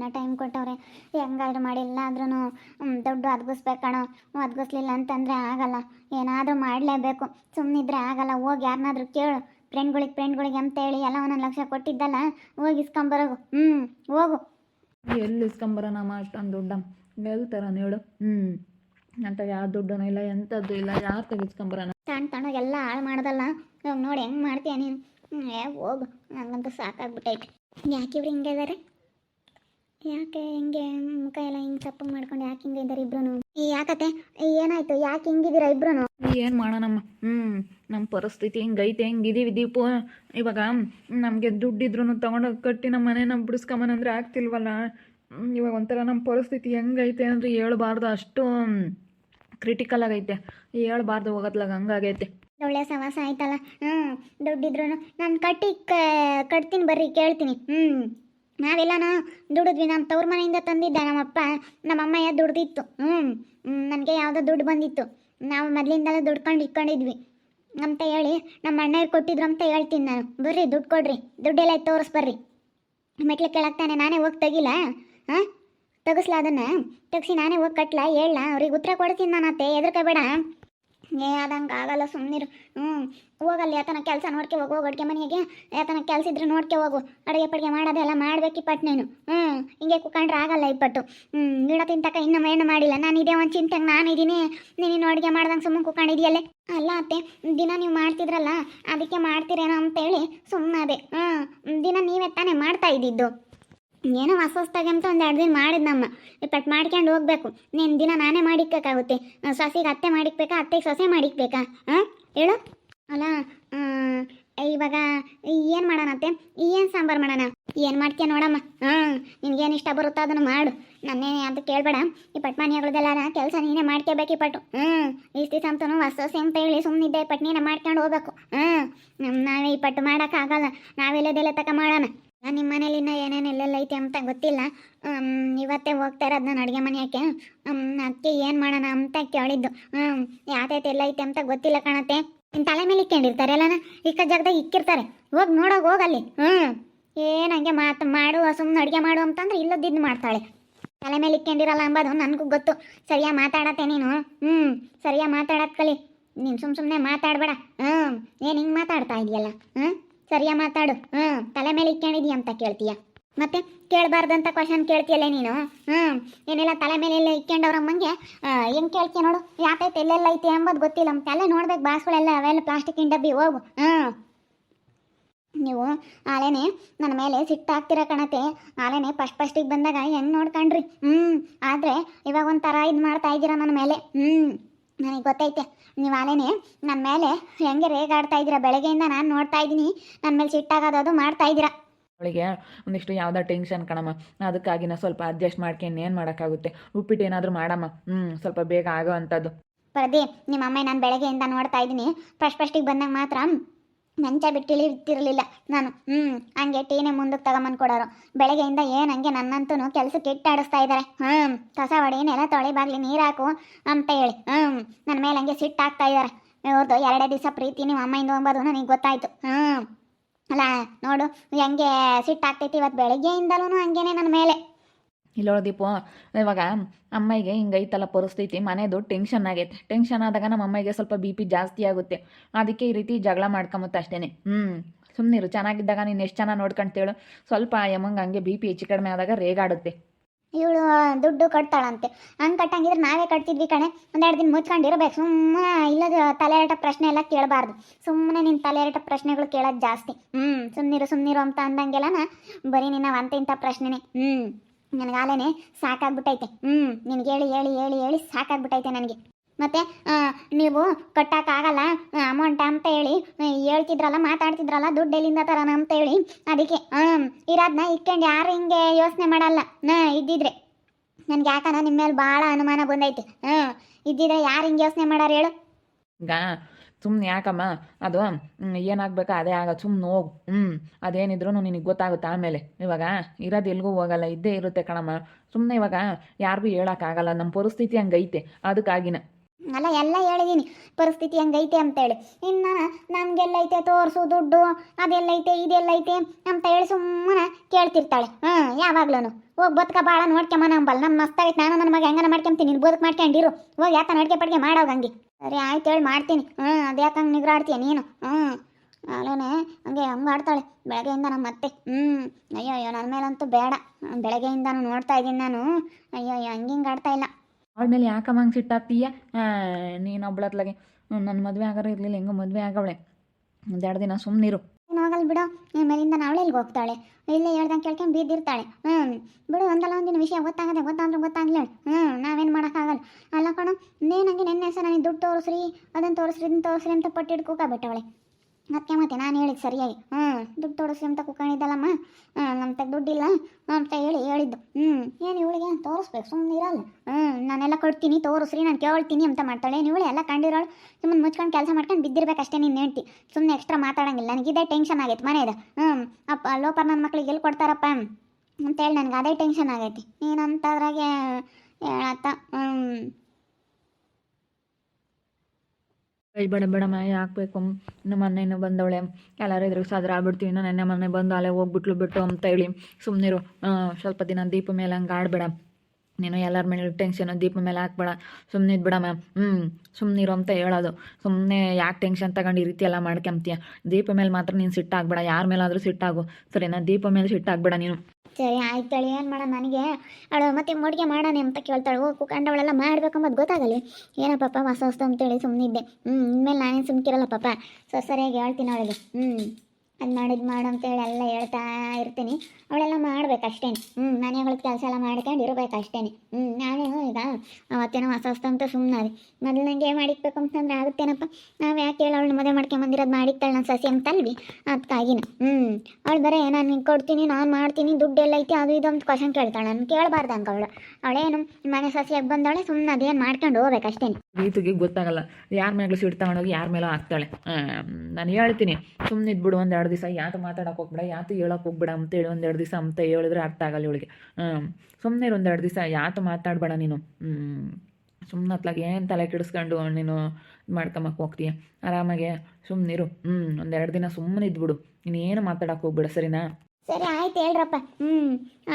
ದಿನ ಟೈಮ್ ಕೊಟ್ಟವ್ರೆ? ಹೆಂಗಾದ್ರು ಮಾಡಿ ಎಲ್ಲಾದ್ರೂ ದುಡ್ಡು ಒದಗಿಸ್ಬೇಕು ಕಣೋ ಒದಗಿಸ್ಲಿಲ್ಲ ಅಂತಂದರೆ ಆಗಲ್ಲ. ಏನಾದರೂ ಮಾಡಲೇಬೇಕು. ಸುಮ್ಮನಿದ್ರೆ ಆಗಲ್ಲ. ಹೋಗಿ ಯಾರನ್ನಾದ್ರೂ ಕೇಳು. ಫ್ರೆಂಡ್ಗಳಿಗೆ ಫ್ರೆಂಡ್ಗಳಿಗೆ ಅಂತ ಹೇಳಿ ಎಲ್ಲ ಒಂದೊಂದು ಲಕ್ಷ ಕೊಟ್ಟಿದ್ದಲ್ಲ ಹೋಗಿ ಇಸ್ಕೊಂಬರೋಗು. ಹ್ಞೂ ಹೋಗು. ಎಲ್ಲಿ ಇಸ್ಕೊಂಬರೋಣಮ್ಮ ಅಷ್ಟೊಂದು ದುಡ್ಡ? ಎಲ್ಲಿ ತರೋಣ ಹೇಳು. ಹ್ಞೂ ಅಂತ ಯಾವ ದುಡ್ಡನೂ ಇಲ್ಲ ಎಂಥದ್ದು ಇಲ್ಲ ಯಾರು ತೆಗಿಸ್ಕೊಂಬರೋಣ ತಣ್ಣ ತಣ್ಣಗೆ ಎಲ್ಲ ಹಾಳು ಮಾಡ್ದಲ್ಲ. ಇವಾಗ ನೋಡಿ ಹೆಂಗೆ ಮಾಡ್ತೀಯ ನೀನು? ಹ್ಮ್, ಏ ಹೋಗು. ನಂಗಂತೂ ಸಾಕಾಗ್ಬಿಟ್ಟೈತೆ. ಯಾಕೆ ಇವ್ರು ಹಿಂಗೆ ಇದ್ದಾರೆ ಯಾಕೆ ಹಿಂಗೆ ಮುಖ ಎಲ್ಲ ಹಿಂಗೆ ತಪ್ಪು ಮಾಡ್ಕೊಂಡು ಯಾಕೆ ಹಿಂಗೆ ಇದ್ದಾರೆ ಇಬ್ರು ಯಾಕತ್ತೆ? ಏನಾಯ್ತು? ಯಾಕೆ ಹಿಂಗಿದ್ದೀರಾ ಇಬ್ರು ಏನು ಮಾಡೋಣಮ್ಮ? ಹ್ಮ್ ನಮ್ಮ ಪರಿಸ್ಥಿತಿ ಹಿಂಗೈತೆ ಹಿಂಗಿದೀವಿ ದೀಪ. ಇವಾಗ ನಮಗೆ ದುಡ್ಡಿದ್ರು ತೊಗೊಂಡೋಗಿ ಕಟ್ಟಿ ನಮ್ಮ ಮನೇನ ಬಿಡಿಸ್ಕೊಂಬನಂದ್ರೆ ಆಗ್ತಿಲ್ವಲ್ಲ? ಇವಾಗ ಒಂಥರ ನಮ್ಮ ಪರಿಸ್ಥಿತಿ ಹೆಂಗೈತೆ ಅಂದ್ರೆ ಹೇಳ್ಬಾರ್ದು. ಅಷ್ಟು ಕ್ರಿಟಿಕಲ್ ಆಗೈತೆ. ಹೇಳ್ಬಾರ್ದು ಹೋಗೋದ್ಲಾಗ ಹಂಗಾಗೈತೆ. ಒಳ್ಳೆ ಸವಾಸ ಆಯ್ತಲ್ಲ? ಹ್ಞೂ ದುಡ್ಡಿದ್ರು ನಾನು ಕಟ್ಟಿ ಕಟ್ತೀನಿ ಬರ್ರಿ ಕೇಳ್ತೀನಿ. ಹ್ಞೂ ನಾವೆಲ್ಲನ ದುಡಿದ್ವಿ ನಮ್ಮ ತವ್ರ ಮನೆಯಿಂದ ತಂದಿದ್ದ ನಮ್ಮಪ್ಪ, ನಮ್ಮಮ್ಮಯ್ಯ ದುಡ್ದಿತ್ತು. ಹ್ಞೂ ನನಗೆ ಯಾವುದೋ ದುಡ್ಡು ಬಂದಿತ್ತು. ನಾವು ಮೊದಲಿಂದಲೇ ದುಡ್ಕೊಂಡು ಇಟ್ಕೊಂಡಿದ್ವಿ ಅಂತ ಹೇಳಿ ನಮ್ಮ ಅಣ್ಣವ್ರು ಕೊಟ್ಟಿದ್ರು ಅಂತ ಹೇಳ್ತೀನಿ ನಾನು. ಬರ್ರಿ, ದುಡ್ಡು ಕೊಡ್ರಿ. ದುಡ್ಡೆಲ್ಲ ತೋರಿಸ್ ಬರ್ರಿ. ಮೆಟ್ಲು ಕೇಳಕ್ತಾನೆ ನಾನೇ ಹೋಗಿ ತೆಗಿಲ್ಲ ಹಾಂ? ತೆಗಿಸ್ಲ ಅದನ್ನು? ತೆಗ್ಸಿ ನಾನೇ ಹೋಗಿ ಕಟ್ಲಾ? ಹೇಳ ಅವ್ರಿಗೆ ಉತ್ತರ ಕೊಡ್ತೀನಿ ನಾನು ಅತ್ತೆ. ಹೆದರ್ಕೋಬೇಡ. ಏ ಅದಂಗೆ ಆಗಲ್ಲ ಸುಮ್ಮನಿರು ಹ್ಞೂ ಹೋಗಲ್ಲ ಯಾತನ ಕೆಲಸ ನೋಡ್ಕೆ ಹೋಗು ಹೋಗು ಅಡುಗೆ ಮನೆಗೆ. ಯಾತನ ಕೆಲಸ ಇದ್ರೆ ನೋಡ್ಕೆ ಹೋಗು. ಅಡುಗೆ ಪಡುಗೆ ಮಾಡೋದೆಲ್ಲ ಮಾಡ್ಬೇಕು ಇಪ್ಪಟ್ಟು ನೀನು. ಹ್ಞೂ ಹಿಂಗೆ ಕುಕ್ಕಂಡ್ರೆ ಆಗಲ್ಲ ಇಪ್ಪಟ್ಟು ಹ್ಞೂ ಗಿಡ ತಿಂತಕ ಇನ್ನೂ ಏನು ಮಾಡಿಲ್ಲ. ನಾನು ಇದೇ ಒಂದು ಚಿಂತೆಗೆ ನಾನು ಇದ್ದೀನಿ ನೀನು ಅಡುಗೆ ಮಾಡ್ದಂಗೆ ಸುಮ್ಮನೆ ಕುಕ್ಕಂಡಿದೆಯಲ್ಲೇ ಅಲ್ಲ ಅತ್ತೆ, ದಿನ ನೀವು ಮಾಡ್ತಿದ್ರಲ್ಲ, ಅದಕ್ಕೆ ಮಾಡ್ತೀರೇನೋ ಅಂತೇಳಿ ಸುಮ್ಮನೆ ಅದೇ ಹ್ಞೂ ದಿನ ನೀವೇ ತಾನೇ ಮಾಡ್ತಾ ಇದ್ದಿದ್ದು. ಏನೋ ಹೊಸ ಹೊಸ್ದಾಗಿ ಅಂತ ಒಂದು ಎರಡು ದಿನ ಮಾಡಿದ್ನಮ್ಮ ಪಟ್ ಮಾಡ್ಕೊಂಡು ಹೋಗ್ಬೇಕು. ನೀನು ದಿನ ನಾನೇ ಮಾಡಿಕ್ಕಾಗುತ್ತೆ. ಸೊಸೆಗೆ ಅತ್ತೆ ಮಾಡಿಕ್ಬೇಕಾ? ಅತ್ತೆಗೆ ಸೊಸೆ ಮಾಡಿಕ್ಬೇಕಾ? ಹಾಂ ಹೇಳು. ಅಲ್ಲ ಇವಾಗ ಏನು ಮಾಡೋಣ ಅತ್ತೆ? ಏನು ಸಾಂಬಾರು ಮಾಡೋಣ? ಏನು ಮಾಡ್ತೀಯ ನೋಡಮ್ಮ? ಹಾಂ ನಿನ್ಗೇನು ಇಷ್ಟ ಬರುತ್ತೋ ಅದನ್ನು ಮಾಡು. ನನ್ನೇ ಅಂತ ಕೇಳಬೇಡ. ಈ ಪಟ್ ಮನೆಗಳದೆಲ್ಲ ಕೆಲಸ ನೀನೇ ಮಾಡ್ಕೋಬೇಕು ಈ ಪಟ್ಟು. ಹ್ಞೂ ಇಷ್ಟು ದಿವಸ ಅಂತೂ ಹೊಸ ಅಂತ ಹೇಳಿ ಸುಮ್ಮನಿದ್ದೆ ಪಟ್ ನೀನೇ ಮಾಡ್ಕೊಂಡು ಹೋಗ್ಬೇಕು. ಹ್ಞೂ ನಾವೇ ಈ ಪಟ್ಟು ಮಾಡೋಕ್ಕಾಗಲ್ಲ ನಾವೆಲ್ಲದೆಲ್ಲ ತಕ ಮಾಡೋಣ. ನಿಮ್ಮ ಮನೇಲಿ ಇನ್ನೂ ಏನೇನು ಎಲ್ಲೆಲ್ಲ ಐತೆ ಅಂತ ಗೊತ್ತಿಲ್ಲ. ಇವತ್ತೇ ಹೋಗ್ತಾ ಇರೋದು ನಾನು ಅಡುಗೆ ಮನೆಯಕ್ಕೆ ಅಕ್ಕಿ ಏನು ಮಾಡೋಣ ಅಂತ ಕೇಳಿದ್ದು. ಯಾವ್ದೈತೆ ಎಲ್ಲ ಐತೆ ಅಂತ ಗೊತ್ತಿಲ್ಲ ಕಾಣತ್ತೆ. ನಿನ್ ತಲೆ ಮೇಲೆ ಇಕ್ಕೊಂಡಿರ್ತಾರೆ ಎಲ್ಲನ? ಇಕ್ಕ ಜಾಗದಾಗ ಇಕ್ಕಿರ್ತಾರೆ. ಹೋಗಿ ನೋಡೋಗಿ ಹೋಗಲ್ಲಿ ಹ್ಞೂ ಏನು ಹಂಗೆ ಮಾತು ಮಾಡು ಸುಮ್ಮನೆ ಅಡುಗೆ ಮಾಡು ಅಂತಂದ್ರೆ ಇಲ್ಲದಿದ್ದು ಮಾಡ್ತಾಳೆ. ತಲೆ ಮೇಲೆ ಇಕ್ಕೊಂಡಿರಲ್ಲ ಅಂಬೋದು ನನಗೂ ಗೊತ್ತು. ಸರಿಯಾಗಿ ಮಾತಾಡತ್ತೆ ನೀನು. ಹ್ಞೂ ಸರಿಯಾಗಿ ಮಾತಾಡೋದು ಕಲಿ. ನೀನು ಸುಮ್ಮ ಸುಮ್ಮನೆ ಮಾತಾಡಬೇಡ. ಹ್ಞೂ ಏನು ಹಿಂಗೆ ಮಾತಾಡ್ತಾ ಇದೆಯಲ್ಲ? ಹ್ಞೂ ಸರಿಯಾ ಮಾತಾಡು. ಹ್ಞೂ ತಲೆ ಮೇಲೆ ಇಟ್ಕೊಂಡಿದೀಯ ಅಂತ ಕೇಳ್ತೀಯ? ಮತ್ತೆ ಕೇಳಬಾರ್ದಂತ ಕ್ವಶನ್ ಕೇಳ್ತೀಯಲ್ಲ ನೀನು? ಹ್ಞೂ ಏನೆಲ್ಲ ತಲೆ ಮೇಲೆ ಎಲ್ಲ ಇಕ್ಕೊಂಡವ್ರಮ್ಮಂಗೆ ಹೆಂಗೆ ಕೇಳ್ತೀಯ ನೋಡು. ಯಾತೈತೆ ಎಲ್ಲೆಲ್ಲ ಐತೆ ಎಂಬುದು ಗೊತ್ತಿಲ್ಲ ತಲೆ ನೋಡ್ಬೇಕು, ಬಾಸ್ಗಳೆಲ್ಲ ಅವೆಲ್ಲ ಪ್ಲಾಸ್ಟಿಕ್ಕಿನ ಡಬ್ಬಿ ಹೋಗು. ಹ್ಞೂ ನೀವು ಆಲೇನೆ ನನ್ನ ಮೇಲೆ ಸಿಟ್ಟಾಗ್ತಿರ ಕಣತೆ. ಆಲೇನೆ ಫಸ್ಟ್ ಫಸ್ಟಿಗೆ ಬಂದಾಗ ಹೆಂಗೆ ನೋಡ್ಕೊಂಡ್ರಿ? ಹ್ಞೂ ಆದರೆ ಇವಾಗ ಒಂಥರ ಇದು ಮಾಡ್ತಾ ಇದ್ದೀರಾ ನನ್ನ ಮೇಲೆ? ಹ್ಞೂ ನನಗೆ ಗೊತ್ತೈತೆ. ನೀವು ಆಲೇನೆ ನನ್ನ ಮೇಲೆ ಹೆಂಗೆ ರೇಗಾಡ್ತಾ ಇದ್ದೀರಾ? ಬೆಳಗ್ಗೆಯಿಂದ ನಾನು ನೋಡ್ತಾ ಇದ್ದೀನಿ. ನನ್ನ ಮೇಲೆ ಸಿಟ್ಟಾಗೋದು ಮಾಡ್ತಾ ಇದ್ದೀರಾ? ಅವಳಿಗೆ ಒಂದಿಷ್ಟು ಯಾವುದೋ ಟೆನ್ಷನ್ ಕಣಮ್ಮ. ಅದಕ್ಕಾಗಿ ನಾ ಸ್ವಲ್ಪ ಅಡ್ಜಸ್ಟ್ ಮಾಡ್ಕೊಂಡು ಏನು ಮಾಡೋಕ್ಕಾಗುತ್ತೆ? ಉಪ್ಪಿಟ್ಟು ಏನಾದರೂ ಮಾಡಮ್ಮ. ಹ್ಞೂ ಸ್ವಲ್ಪ ಬೇಗ ಆಗೋ ಅಂಥದ್ದು. ಪ್ರದೀಪ್ ನಿಮ್ಮ ಅಮ್ಮ ನಾನು ಬೆಳಗ್ಗೆಯಿಂದ ನೋಡ್ತಾ ಇದ್ದೀನಿ. ಫಸ್ಟ್ ಫಸ್ಟಿಗೆ ಬಂದಾಗ ಮಾತ್ರ ಮಂಚ ಬಿಟ್ಟು ಇಳಿತಿರ್ಲಿಲ್ಲ ನಾನು ಹ್ಞೂ ಹಂಗೆ ಟೀನೇ ಮುಂದಕ್ಕೆ ತಗೊಂಬಂದು ಕೊಡೋರು. ಬೆಳಗ್ಗೆಯಿಂದ ಏನು ಹಂಗೆ ನನ್ನಂತೂ ಕೆಲಸಕ್ಕೆ ಇಟ್ಟಾಡಿಸ್ತಾ ಇದ್ದಾರೆ. ಹ್ಞೂ ಕಸ ಹೊಡಿ, ನೆಲ ತೊಳೆ, ಬಾಗ್ಲಿ ನೀರು ಹಾಕು ಅಂತ ಹೇಳಿ. ಹ್ಞೂ ನನ್ನ ಮೇಲೆ ಹಂಗೆ ಸಿಟ್ಟಾಗ್ತಾ ಇದ್ದಾರೆ. ಇವ್ರದ್ದು ಎರಡೇ ದಿವಸ ಪ್ರೀತಿ ನಿಮ್ಮ ಅಮ್ಮಯಿಂದ ಹೋಗ್ಬೋದು ನನಗೆ ಗೊತ್ತಾಯ್ತು. ಹ್ಞೂ ಅಲ್ಲ, ನೋಡು, ಹೆಂಗೆ ಸಿಟ್ಟಾಗ್ತೈತಿ ಇವತ್ತು ಬೆಳಗ್ಗೆಯಿಂದಲೂ ಹಂಗೇನೆ ನನ್ನ ಮೇಲೆ. ಇಲ್ಲೋಳು ದೀಪು, ಇವಾಗ ಅಮ್ಮಗೆ ಹಿಂಗೈತಲ್ಲ ಪರಿಸ್ಥಿತಿ ಮನೆದು ಟೆನ್ಷನ್ ಆಗೈತೆ. ಟೆನ್ಷನ್ ಆದಾಗ ನಮ್ಮ ಅಮ್ಮಗೆ ಸ್ವಲ್ಪ ಬಿ ಪಿ ಜಾಸ್ತಿ ಆಗುತ್ತೆ. ಅದಕ್ಕೆ ಈ ರೀತಿ ಜಗಳ ಮಾಡ್ಕೊಂಬತ್ತೆ ಅಷ್ಟೇ ಹ್ಞೂ ಸುಮ್ಮನಿರು ಚೆನ್ನಾಗಿದ್ದಾಗ ನೀನು ಎಷ್ಟು ಚೆನ್ನಾಗಿ ನೋಡ್ಕೊಂತೇಳು ಸ್ವಲ್ಪ ಯಮಂಗೆ ಹಂಗೆ ಬಿ ಪಿ ಹೆಚ್ಚು ಕಡಿಮೆ ಆದಾಗ ರೇಗಾಡುತ್ತೆ ಇವಳು ದುಡ್ಡು ಕಟ್ತಾಳಂತೆ ಹಂಗೆ ಕಟ್ಟಂಗಿದ್ರೆ ನಾವೇ ಕಟ್ತಿದ್ವಿ ಕಣೆ. ಒಂದೆರಡು ದಿನ ಮುಚ್ಕೊಂಡಿರ್ಬೇಕು. ಸುಮ್ಮನೆ ಇಲ್ಲದ ತಲೆರಟ ಪ್ರಶ್ನೆ ಎಲ್ಲ ಕೇಳಬಾರ್ದು. ಸುಮ್ಮನೆ ನಿನ್ನ ತಲೆರಟ ಪ್ರಶ್ನೆಗಳು ಕೇಳೋದು ಜಾಸ್ತಿ. ಹ್ಞೂ ಸುಮ್ಮನಿರು ಸುಮ್ಮನಿರು ಅಂತ ಅಂದಂಗೆಲ್ಲನ ಬರೀ ನಿನ್ನ ಅಂತ ಇಂಥ ಪ್ರಶ್ನೆನೇ. ಹ್ಞೂ ನನಗಾಲೇನೆ ಸಾಕಾಗ್ಬಿಟ್ಟೈತೆ. ಹ್ಞೂ ನಿನ್ಗೆ ಹೇಳಿ ಹೇಳಿ ಹೇಳಿ ಹೇಳಿ ಸಾಕಾಗ್ಬಿಟ್ಟೈತೆ ನನಗೆ. ಮತ್ತೆ ನೀವು ಕಟ್ಟಕ್ಕಾಗಲ್ಲ ಅಮೌಂಟ್ ಅಂತ ಹೇಳಿ ಹೇಳ್ತಿದ್ರಲ್ಲ, ಮಾತಾಡ್ತಿದ್ರಲ್ಲ, ದುಡ್ಡು ಎಲ್ಲಿಂದ ತರೋಣ ಅಂತ ಹೇಳಿ. ಅದಕ್ಕೆ ಹ್ಮ್ ಇರೋದನ್ನ ಇಟ್ಕೊಂಡು ಯಾರು ಹಿಂಗೆ ಯೋಚನೆ ಮಾಡಲ್ಲ. ನಾ ಇದ್ದಿದ್ರೆ. ನನಗೆ ಯಾಕನ ನಿಮ್ಮ ಮೇಲೆ ಭಾಳ ಅನುಮಾನ ಬಂದೈತೆ. ಹಾಂ, ಇದ್ದಿದ್ರೆ ಯಾರು ಹಿಂಗೆ ಯೋಚನೆ ಮಾಡಾರ ಹೇಳು. ಸುಮ್ಮನೆ ಯಾಕಮ್ಮ? ಅದು ಏನಾಗ್ಬೇಕಾ? ಅದೇ ಆಗ ಸುಮ್ಮನೆ ಹೋಗು. ಹ್ಞೂ ಅದೇನಿದ್ರು ನಿನಗೆ ಗೊತ್ತಾಗುತ್ತೆ ಆಮೇಲೆ. ಇವಾಗ ಇರೋದು ಎಲ್ಗೂ ಹೋಗಲ್ಲ, ಇದ್ದೇ ಇರುತ್ತೆ ಕಣಮ್ಮ. ಸುಮ್ಮನೆ ಇವಾಗ ಯಾರಿಗೂ ಹೇಳೋಕ್ಕಾಗಲ್ಲ ನಮ್ಮ ಪರಿಸ್ಥಿತಿ ಹಂಗೈತೆ. ಅದಕ್ಕಾಗಿನ ಅಲ್ಲ, ಎಲ್ಲ ಹೇಳಿದ್ದೀನಿ ಪರಿಸ್ಥಿತಿ ಹೆಂಗೈತೆ ಅಂತೇಳಿ. ಇನ್ನು ನಮ್ಗೆಲ್ಲೈತೆ ತೋರಿಸು ದುಡ್ಡು, ಅದೆಲ್ಲೈತೆ, ಇದೆಲ್ಲೈತೆ ಅಂತ ಹೇಳಿ ಸುಮ್ಮನೆ ಕೇಳ್ತಿರ್ತಾಳೆ. ಹ್ಞೂ ಯಾವಾಗ್ಲೂ ಹೋಗಿ ಬದುಕ ಭಾಳ ನೋಡ್ಕೊಂಬ ನಂಬಲ್. ನಮ್ಮ ಮಸ್ತಾಗೈತೆ ನಾನು ನನ್ನ ಮಗ ಹೆಂಗನ ಮಾಡ್ಕೊಂತೀನಿ ನೀನು ಬದುಕು ಮಾಡ್ಕೊಂಡಿರು ಹೋಗಿ ಯಾಕೆ ನಡ್ಕೆ ಪಡ್ಗೆ ಮಾಡೋಗ ಹಂಗೆ. ಸರಿ, ಆಯ್ತು ಹೇಳಿ ಮಾಡ್ತೀನಿ. ಹ್ಞೂ ಅದು ಯಾಕೆ ಹಂಗೆ ನಿಗ್ರಾಡ್ತೀಯ ನೀನು? ಹ್ಞೂ ಅಲ್ಲೇ ಹಂಗೆ ಹಂಗೆ ಆಡ್ತಾಳೆ. ಬೆಳಗ್ಗೆಯಿಂದ ನಮ್ಮ ಮತ್ತೆ. ಹ್ಞೂ ಅಯ್ಯೋ ಅಯ್ಯೋ ನನ್ನ ಮೇಲಂತೂ ಬೇಡ. ಬೆಳಗ್ಗೆಯಿಂದನೂ ನೋಡ್ತಾ ಇದ್ದೀನಿ ನಾನು. ಅಯ್ಯೋ ಅಯ್ಯೋ ಹಂಗೆ ಹಿಂಗೆ ಆಡ್ತಾ ಇಲ್ಲ. ಅವಳ ಮೇಲೆ ಯಾಕಮ್ಮ ಹಂಗೆ ಸಿಟ್ಟಾಗ್ತೀಯ ನೀನು ಒಬ್ಳತ್ಲಾಗೆ. ನನ್ನ ಮದುವೆ ಆಗೋರು ಇರಲಿಲ್ಲ, ಹೆಂಗೋ ಮದುವೆ ಆಗವಳೆ. ಒಂದೆರಡು ದಿನ ಸುಮ್ಮನಿರು ಏನು ಹೋಗಲ್ಲ ಬಿಡು. ಇನ್ನು ಮೇಲಿಂದ ನಾವಳೆ ಇಲ್ಲಿಗೆ ಹೋಗ್ತಾಳೆ. ಇಲ್ಲೇ ಹೇಳ್ದಂಗೆ ಕೇಳ್ಕೊಂಡು ಬಿದ್ದಿರ್ತಾಳೆ ಹ್ಞೂ ಬಿಡು, ಒಂದಲ್ಲ ಒಂದಿನ ವಿಷಯ ಗೊತ್ತಾಗದೆ, ಗೊತ್ತಾದ್ರೆ ಗೊತ್ತಾಗ್ಲಿ ಹ್ಞೂ ನಾವೇನು ಮಾಡೋಕ್ಕಾಗಲ್ಲ ಅಲ್ಲ ಕಣ ಇನ್ನೇನಂಗೆ ನೆನ್ನೆ ಹೆಸರು ನನಗೆ ದುಡ್ಡು ತೋರಿಸ್ರಿ ಅದನ್ನು ತೋರಿಸ್ರಿ ಇದನ್ನು ತೋರಿಸ್ರಿ ಅಂತ ಪಟ್ಟಿಟ್ಟು ಕೂಕಾಬಿಟ್ಟವಳೆ ಅದಕ್ಕೆ ಮತ್ತೆ ನಾನು ಹೇಳಿದ್ದು ಸರಿಯಾಗಿ. ಹ್ಮ್, ದುಡ್ಡು ತೋರಿಸಿ ಅಂತ ಕೂಕೊಂಡಿದ್ದಲ್ಲಮ್ಮ ಹ್ಞೂ ನಮ್ಮ ತಗ ದುಡ್ಡಿಲ್ಲ ಅಂತ ಹೇಳಿ ಹೇಳಿದ್ದು. ಹ್ಞೂ ಏನು ಇವಳಿಗೆ? ತೋರಿಸ್ಬೇಕು ಸುಮ್ಮನೆ ಇರಲ್ಲ. ಹ್ಞೂ ನಾನೆಲ್ಲ ಕೊಡ್ತೀನಿ, ತೋರಿಸ್ರಿ, ನಾನು ಕೇಳ್ತೀನಿ ಅಂತ ಮಾಡ್ತಾಳೆ. ಏನು ಇವಳು ಎಲ್ಲ ಕಂಡಿರೋಳು. ಸುಮ್ಮನೆ ಮುಚ್ಕೊಂಡು ಕೆಲಸ ಮಾಡ್ಕೊಂಡು ಬಿದ್ದಿರ್ಬೇಕು ಅಷ್ಟೇ ನೀನು ಹೇಳ್ತಿ ಸುಮ್ಮನೆ ಎಕ್ಸ್ಟ್ರಾ ಮಾತಾಡಂಗಿಲ್ಲ. ನನಗಿದೇ ಟೆನ್ಷನ್ ಆಗೈತೆ ಇದೆ ಹ್ಞೂ ಅಪ್ಪ ಲೋಪರ್ ನನ್ನ ಮಕ್ಳಿಗೆ ಎಲ್ಲಿ ಕೊಡ್ತಾರಪ್ಪ? ಅಂತೇಳಿ ನನಗೆ ಅದೇ ಟೆನ್ಷನ್ ಆಗೈತಿ. ನೀನಂತದ್ರಾಗೆ ಹೇಳತ್ತ? ಹ್ಞೂ ಏಯ್, ಬೇಡ ಬೇಡಮ್ಮ ಯಾಕ್ಬೇಕು ಬೇಕು ನಮ್ಮ ಮೊನ್ನೆನೂ ಬಂದವಳೆ. ಎಲ್ಲರೂ ಇದ್ರಿಗೆ ಸಾದ್ರ ಆಗ್ಬಿಡ್ತೀವಿ. ಇನ್ನು ನೆನ್ನೆ ಮೊನ್ನೆ ಬಂದು ಅಲ್ಲೇ ಹೋಗ್ಬಿಟ್ಲು ಬಿಟ್ಟು ಅಂತ ಹೇಳಿ. ಸುಮ್ಮನಿರು ಸ್ವಲ್ಪ ದಿನ ದೀಪ ಮೇಲೆ ಹಂಗೆ ಆಡಬೇಡ. ನೀನು ಎಲ್ಲರ ಮೇಲೆ ಟೆನ್ಷನು ದೀಪ ಮೇಲೆ ಹಾಕ್ಬೇಡ. ಸುಮ್ಮನೆ ಬಿಡಮ್ಮ ಹ್ಞೂ ಸುಮ್ಮನಿರು ಅಂತ ಹೇಳೋದು. ಸುಮ್ಮನೆ ಯಾಕೆ ಟೆನ್ಷನ್ ತಗೊಂಡು ಈ ರೀತಿ ಎಲ್ಲ ಮಾಡ್ಕೊಂತೀಯ? ದೀಪ ಮೇಲೆ ಮಾತ್ರ ನೀನು ಸಿಟ್ಟಾಗಬೇಡ. ಯಾರ ಮೇಲಾದರೂ ಸಿಟ್ಟಾಗು. ಸರಿನಾ? ದೀಪ ಮೇಲೆ ಸಿಟ್ಟಾಗಬೇಡ ನೀನು. ಸರಿ ಆಯ್ತಾಳೆ ಏನು ಮಾಡೋಣ ನನಗೆ? ಅವಳು ಮತ್ತೆ ಮೋಡಿಗೆ ಮಾಡೋಣ ಅಂತ ಕೇಳ್ತಾಳೆ. ಹೋಗಿ ಕುತ್ಕೊಂಡವಳೆಲ್ಲ ಮಾಡ್ಬೇಕಂಬದು ಗೊತ್ತಾಗಲಿ. ಏನೋ ಪಾಪ, ಹೊಸ ಹೊಸ ಅಂತೇಳಿ ಸುಮ್ಮನಿದ್ದೆ ಹ್ಞೂ ಇನ್ಮೇಲೆ ನಾನೇನು ಸುಮ್ಕಿರಲ್ಲ ಪಾಪ. ಸೊ ಸರಿಯಾಗಿ ಹೇಳ್ತೀನಿ ಅವಳಿಗೆ. ಹ್ಞೂ ಅದು ಮಾಡಿದ್ದು ಮಾಡು ಅಂತೇಳಿ ಎಲ್ಲ ಹೇಳ್ತಾ ಇರ್ತೀನಿ. ಅವಳೆಲ್ಲ ಮಾಡ್ಬೇಕು ಅಷ್ಟೇ ಹ್ಞೂ ಅವಳಿಗೆ ಕೆಲಸ ಎಲ್ಲ ಮಾಡ್ಕೊಂಡು ಇರಬೇಕು ಅಷ್ಟೇ ಹ್ಞೂ ನಾನೇ ಈಗ ಅವತ್ತೇನೋ ಹೊಸ ಸುಮ್ಮನೆ ಮೊದಲು ನನಗೆ ಮಾಡಿಕ್ಬೇಕು ಅಂತಂದ್ರೆ ಆಗುತ್ತೇನಪ್ಪ? ನಾವು ಯಾಕೆ ಹೇಳಿ ಅವಳನ್ನ ಮದುವೆ ಮಾಡ್ಕೊಂಬಂದಿರೋದು ಮಾಡಿಕ್ತಾಳೆ ನನ್ನ ಸಸಿ ಅಂತಲ್ವಿ ಅದಕ್ಕಾಗಿನ ಹ್ಞೂ ಅವಳು ಬರೇ ನಾನು ಹಿಂಗೆ ಕೊಡ್ತೀನಿ, ನಾನು ಮಾಡ್ತೀನಿ ದುಡ್ಡು ಎಲ್ಲ ಐತಿ, ಅದು ಇದು ಅಂತ ಕ್ವಶನ್ ಕೇಳ್ತಾಳೆ ನಾನು. ಕೇಳಬಾರ್ದು ಅಂಕ ಅವಳು. ಅವಳೇನು ಮನೆ ಸಸಿಯಾಗಿ ಬಂದವಳೆ ಸುಮ್ಮನೆ ಅದೇನು ಮಾಡ್ಕೊಂಡು ಹೋಗ್ಬೇಕು ಅಷ್ಟೇ ರೀತಿಗೆ ಗೊತ್ತಾಗಲ್ಲ. ಯಾರ ಮೇಲೂ ಸಿಟ್ಟು ತಗೊಂಡೋಗಿ ಯಾರ ಮೇಲೂ ಹಾಕ್ತಾಳೆ ನಾನು ಹೇಳ್ತೀನಿ. ಸುಮ್ಮನೆ ಇದ್ಬಿಡು ಒಂದು ಎರಡು ದಿವಸ ಯಾತು ಮಾತಾಡಕ್ಕೆ ಹೋಗ್ಬೇಡ ಯಾತು ಹೇಳೋಕೆ ಹೋಗ್ಬೇಡ ಅಂತೇಳಿ ಒಂದು ಎರಡು ದಿವಸ ಅಂತ ಹೇಳಿದ್ರೆ ಅರ್ಥ ಆಗಲ್ಲ ಇವಳಿಗೆ. ಸುಮ್ಮನೆ ಒಂದು ಎರಡು ದಿವಸ ಯಾತು ಮಾತಾಡಬೇಡ ನೀನು. ಸುಮ್ಮನೆ ಅತ್ಲಾಗ ಏನು ತಲೆ ಕೆಡಿಸ್ಕೊಂಡು ನೀನು ಮಾಡ್ಕೊಂಬಕ್ಕೆ ಹೋಗ್ತೀಯ? ಆರಾಮಾಗೆ ಸುಮ್ಮನಿರು ಹ್ಞೂ ಒಂದೆರಡು ದಿನ ಸುಮ್ಮನೆ ಇದ್ಬಿಡು. ಇನ್ನೇನು ಮಾತಾಡೋಕೆ ಹೋಗ್ಬೇಡ, ಸರಿನಾ? ಸರಿ, ಆಯ್ತು ಹೇಳ್ರಪ್ಪ. ಹ್ಞೂ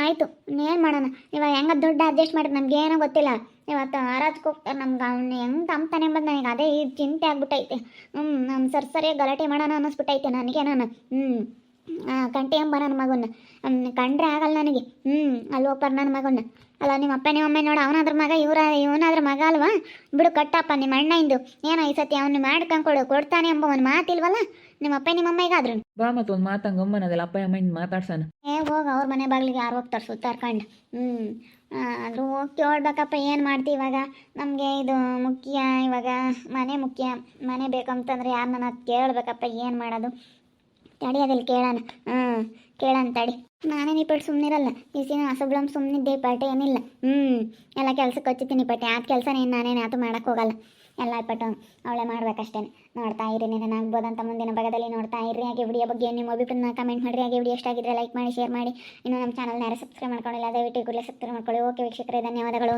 ಆಯಿತು. ಏನು ಮಾಡೋಣ? ಇವಾಗ ಹೆಂಗೆ ದುಡ್ಡು ಅಡ್ಜಸ್ಟ್ ಮಾಡಿದ್ರೆ ನಮ್ಗೆ ಏನೋ ಗೊತ್ತಿಲ್ಲ. ಇವತ್ತು ಆರಾಜ್ಗೆ ಹೋಗ್ತಾರೆ ನಮ್ಗೆ, ಅವ್ನು ಹೆಂಗೆ ತಂಬ್ತಾನೆ ಬಂದು ನನಗೆ ಅದೇ ಈ ಚಿಂತೆ ಆಗ್ಬಿಟ್ಟೈತೆ. ಹ್ಞೂ ನಮ್ಮ ಸರ್ ಸರಿ ಗಲಾಟೆ ಮಾಡೋಣ ಅನ್ನಿಸ್ಬಿಟ್ಟೈತೆ ನನಗೆ ನಾನು. ಹ್ಞೂ ಕಂಟಿ ಎಂಬ ನನ್ನ ಮಗನ್ನ. ಕಂಡ್ರೆ ಆಗಲ್ಲ ನನಗೆ. ಹ್ಞೂ ಅಲ್ಲಿ ಹೋಗ್ಬಾರ ನನ್ನ ಮಗನ್ನ. ಅಲ್ಲ, ನಿಮ್ಮ ಅಪ್ಪ, ನಿಮ್ಮ ಅಮ್ಮ ನೋಡು, ಅವನಾದ್ರ ಮಗ, ಇವರ, ಇವನಾದ್ರ ಮಗ ಅಲ್ವಾ? ಬಿಡು ಕಟ್ಟಪ್ಪ, ನಿಮ್ಮ ಅಣ್ಣ ಇಂದು. ಏನೋ ಈ ಸತಿ ಅವನು ಮಾಡ್ಕೊಂಡ್ಕೊಡು ಕೊಡ್ತಾನೆ ಎಂಬ ಒಂದು ಮಾತಿಲ್ವಲ್ಲ? ನಿಮ್ಮ ಅಪ್ಪ ನಿಮ್ಮ ಅಮ್ಮಗಾದ್ರು ಬಾ ಮತ್ತೆ ಒಂದು ಮಾತಂಗೆ ಅಮ್ಮನದಲ್ಲ ಅಪ್ಪ ಅಮ್ಮ ಮಾತಾಡ್ಸೋಣ. ಏ ಹೋಗಿ ಅವ್ರ ಮನೆ ಬಾಗಿಲಿಗೆ ಯಾರು ಹೋಗ್ತಾರೆ ಸುತ್ತಾರ್ಕೊಂಡು ಹ್ಮ್ ಆದರೂ ಹೋಗಿ ಕೇಳ್ಬೇಕಪ್ಪ ಏನು ಮಾಡ್ತೀವಿ ಇವಾಗ? ನಮಗೆ ಇದು ಮುಖ್ಯ ಇವಾಗ ಮನೆ ಮುಖ್ಯ. ಮನೆ ಬೇಕಂತಂದ್ರೆ ಯಾರನ್ನ ಕೇಳಬೇಕಪ್ಪ ಏನು ಮಾಡೋದು? ತಡಿಯೋದಿಲ್ಲ ಕೇಳೋಣ. ಹ್ಮ್ ಕೇಳೋಣ ತಡಿ. ನಾನೇನು ಈ ಪಟ್ಟು ಸುಮ್ಮನಿರಲ್ಲ ಈ ಸೀನ ಸುಮ್ಮನಿದ್ದೆ ಈ ಪಾಠ ಏನಿಲ್ಲ. ಹ್ಮ್ ಎಲ್ಲ ಕೆಲ್ಸಕ್ಕೆ ಹಚ್ಚಿತೀನಿ ಪಟ್ಟೆ ಆದ ಕೆಲಸ ನೀನು ನಾನೇನು ಯಾತು ಮಾಡೋಕ್ಕೆ ಹೋಗಲ್ಲ. ಎಲ್ಲ ಪಟ್ಟು ಅವಳೇ ಮಾಡ್ಬೇಕಷ್ಟೇ. ನೋಡ್ತಾ ಇರಿ ಆಗ್ಬೋದಂತ ಮುಂದಿನ ಭಾಗದಲ್ಲಿ ನೋಡ್ತಾ ಇರಿ. ಹಾಗೆ ವಿಡಿಯೋ ಬಗ್ಗೆ ನಿಮ್ಮ ಅಭಿಪ್ರಾಯ ಕಮೆಂಟ್ ಮಾಡಿರಿ. ಹಾಗೆ ವಿಡಿಯೋ ಇಷ್ಟ ಆಗಿದ್ರೆ ಲೈಕ್ ಮಾಡಿ ಶೇರ್ ಮಾಡಿ. ಇನ್ನು ನಮ್ಮ ಚಾನಲ್ನ ಯಾರು ಸಬ್ಸ್ಕ್ರೈಬ್ ಮಾಡ್ಕೊಂಡಿಲ್ಲ, ದಯವಿಟ್ಟು ಕೂಡಲೇ ಸಬ್ಸ್ಕ್ರೈಬ್ ಮಾಡ್ಕೊಳ್ಳಿ. ಓಕೆ ವೀಕ್ಷಕರೇ, ಧನ್ಯವಾದಗಳು.